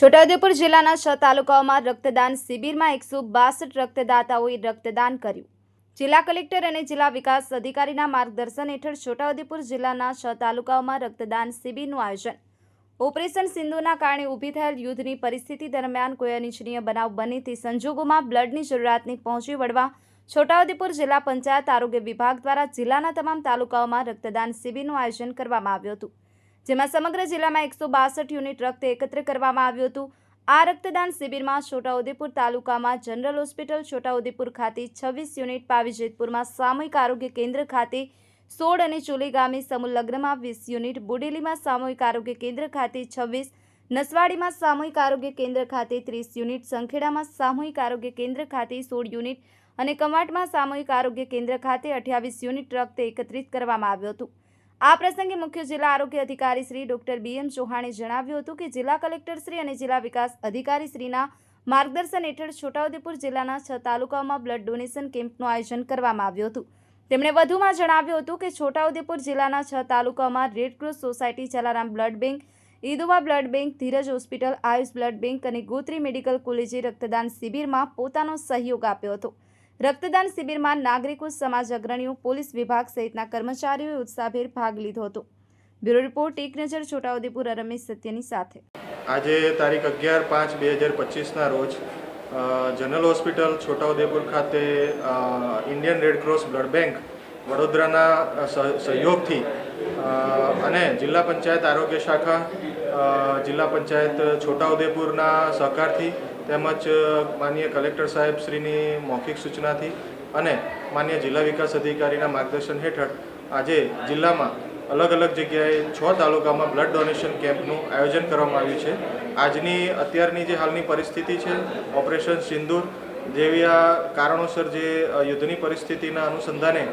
છોટાઉદેપુર જિલ્લાના છ તાલુકાઓમાં રક્તદાન શિબિરમાં એકસો બાસઠ રક્તદાતાઓએ રક્તદાન કર્યું. જિલ્લા કલેક્ટર અને જિલ્લા વિકાસ અધિકારીના માર્ગદર્શન હેઠળ છોટાઉદેપુર જિલ્લાના છ તાલુકાઓમાં રક્તદાન શિબિરનું આયોજન. ઓપરેશન સિંધુના કારણે ઊભી થયેલ યુદ્ધની પરિસ્થિતિ દરમિયાન કોઈ અનિચ્છનીય બનાવ બને તે સંજોગોમાં બ્લડની જરૂરિયાતને પહોંચી વળવા છોટાઉદેપુર જિલ્લા પંચાયત આરોગ્ય વિભાગ દ્વારા જિલ્લાના તમામ તાલુકાઓમાં રક્તદાન શિબિરનું આયોજન કરવામાં આવ્યું હતું. જેમાં સમગ્ર જિલ્લામાં એકસો બાસઠ યુનિટ રક્ત એકત્ર કરવામાં આવ્યું હતું. આ રક્તદાન શિબિરમાં છોટાઉદેપુર તાલુકામાં જનરલ હોસ્પિટલ, છોટાઉદેપુર ખાતે છવ્વીસ યુનિટ પાવીજેતપુરમાં સામૂહિક આરોગ્ય કેન્દ્ર ખાતે સોળ અને ચોલી ગામે સમૂહ લગ્નમાં વીસ યુનિટ, બુડેલીમાં સામૂહિક આરોગ્ય કેન્દ્ર ખાતે છવ્વીસ, નસવાડીમાં સામૂહિક આરોગ્ય કેન્દ્ર ખાતે ત્રીસ યુનિટ, સંખેડામાં સામૂહિક આરોગ્ય કેન્દ્ર ખાતે સોળ યુનિટ અને કમાટમાં સામૂહિક આરોગ્ય કેન્દ્ર ખાતે અઠ્યાવીસ યુનિટ રક્ત એકત્રિત કરવામાં આવ્યું હતું. આ પ્રસંગે મુખ્ય જિલ્લા આરોગ્ય અધિકારી શ્રી ડોક્ટર બી એમ ચૌહાણે જણાવ્યું હતું કે જિલ્લા કલેક્ટર શ્રી અને જિલ્લા વિકાસ અધિકારી શ્રીના માર્ગદર્શન હેઠળ છોટાઉદેપુર જિલ્લાના છ તાલુકાઓમાં બ્લડ ડોનેશન કેમ્પનું આયોજન કરવામાં આવ્યું હતું. તેમણે વધુમાં જણાવ્યું હતું કે છોટાઉદેપુર જિલ્લાના છ તાલુકાઓમાં Red Cross society, Jalaram blood bank, ઈદુવા blood bank, Dhiraj hospital, Ayush blood bank અને ગોત્રી મેડિકલ કોલેજે રક્તદાન શિબિરમાં પોતાનો સહયોગ આપ્યો હતો. રક્તદાન શિબિરમાં નાગરિકો, સમાજ અગ્રણીઓ, પોલીસ વિભાગ સહિતના કર્મચારીઓએ ઉત્સાહભેર ભાગ લીધો હતો. બ્યુરો રિપોર્ટ, એક નજર છોટાઉદેપુર, રમેશ સત્યની સાથે. આજે તારીખ અગિયાર પાંચ બે હજાર પચીસના રોજ જનરલ હોસ્પિટલ છોટાઉદેપુર ખાતે Indian Red Cross blood bank વડોદરાના સહ- સહયોગથી અને જિલ્લા પંચાયત આરોગ્ય શાખા જિલ્લા પંચાયત છોટાઉદેપુરના સહકારથી તેમજ માનનીય કલેક્ટર સાહેબ શ્રીની મૌખિક સૂચનાથી અને માન્ય જિલ્લા વિકાસ અધિકારીના માર્ગદર્શન હેઠળ આજે જિલ્લામાં અલગ અલગ જગ્યાએ છ તાલુકામાં બ્લડ ડોનેશન કેમ્પનું આયોજન કરવામાં આવ્યું છે. આજની અત્યારની જે હાલની પરિસ્થિતિ છે, ઓપરેશન સિંદૂર જેવી આ કારણોસર જે યુદ્ધની પરિસ્થિતિના અનુસંધાને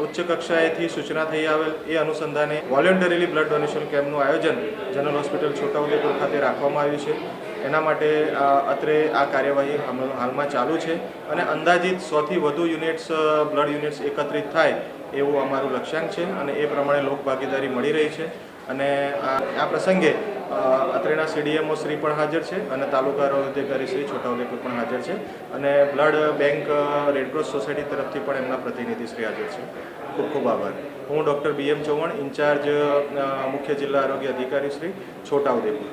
ઉચ્ચ કક્ષાએથી સૂચના થઈ આવેલ એ અનુસંધાને વોલેન્ટરીલી બ્લડ ડોનેશન કેમ્પનું આયોજન જનરલ હોસ્પિટલ છોટાઉદેપુર ખાતે રાખવામાં આવ્યું છે. એના માટે અત્રે આ કાર્યવાહી હાલ- હાલમાં ચાલુ છે અને અંદાજિત સોથી વધુ યુનિટ્સ બ્લડ યુનિટ્સ એકત્રિત થાય એવું અમારું લક્ષ્યાંક છે અને એ પ્રમાણે લોકભાગીદારી મળી રહી છે. અને આ પ્રસંગે અત્રેના સીડીએમઓ શ્રી પણ હાજર છે અને તાલુકા અધિકારી શ્રી છોટાઉદેપુર પણ હાજર છે અને બ્લડ બેંક રેડક્રોસ સોસાયટી તરફથી પણ એમના પ્રતિનિધિ શ્રી હાજર છે. ખૂબ ખૂબ આભાર. હું doctor B M Chauhan, incharge મુખ્ય જિલ્લા આરોગ્ય અધિકારી શ્રી છોટાઉદેપુર